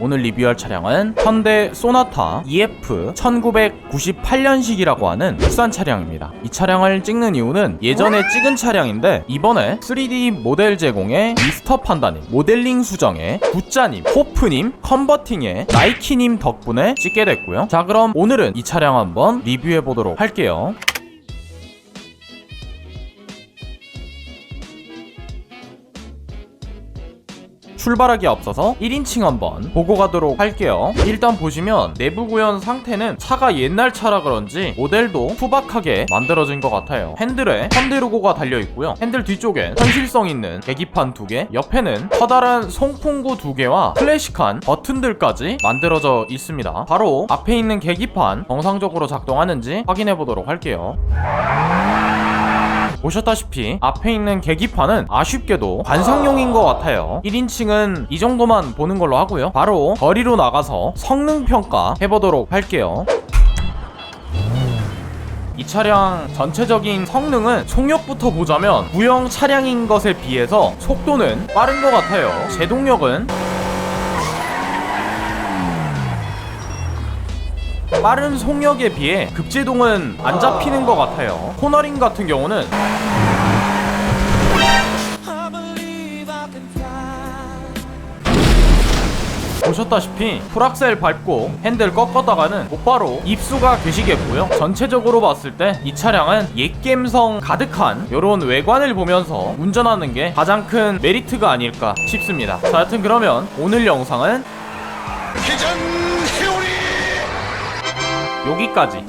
오늘 리뷰할 차량은 현대 소나타 EF 1998년식이라고 하는 국산 차량입니다. 이 차량을 찍는 이유는 예전에 찍은 차량인데 이번에 3D 모델 제공에 미스터 판다님, 모델링 수정에 구짜님, 호프님, 컨버팅에 나이키님 덕분에 찍게 됐고요. 자 그럼 오늘은 이 차량 한번 리뷰해 보도록 할게요. 출발하기 앞서서 1인칭 한번 보고 가도록 할게요. 일단 보시면 내부 구현 상태는 차가 옛날 차라 그런지 모델도 투박하게 만들어진 것 같아요. 핸들에 현대 로고가 달려 있고요. 핸들 뒤쪽엔 현실성 있는 계기판 두 개, 옆에는 커다란 송풍구 두 개와 클래식한 버튼들까지 만들어져 있습니다. 바로 앞에 있는 계기판 정상적으로 작동하는지 확인해 보도록 할게요. 보셨다시피 앞에 있는 계기판은 아쉽게도 관상용인 것 같아요. 1인칭은 이 정도만 보는 걸로 하고요. 바로 거리로 나가서 성능 평가 해보도록 할게요. 이 차량 전체적인 성능은 속력부터 보자면 구형 차량인 것에 비해서 속도는 빠른 것 같아요. 제동력은 빠른 속력에 비해 급제동은 안 잡히는 것 같아요. 코너링 같은 경우는 보셨다시피 풀악셀 밟고 핸들 꺾었다가는 곧바로 입수가 되시겠고요. 전체적으로 봤을 때 이 차량은 옛겜성 가득한 이런 외관을 보면서 운전하는 게 가장 큰 메리트가 아닐까 싶습니다. 자 하여튼 그러면 오늘 영상은 회오리 여기까지.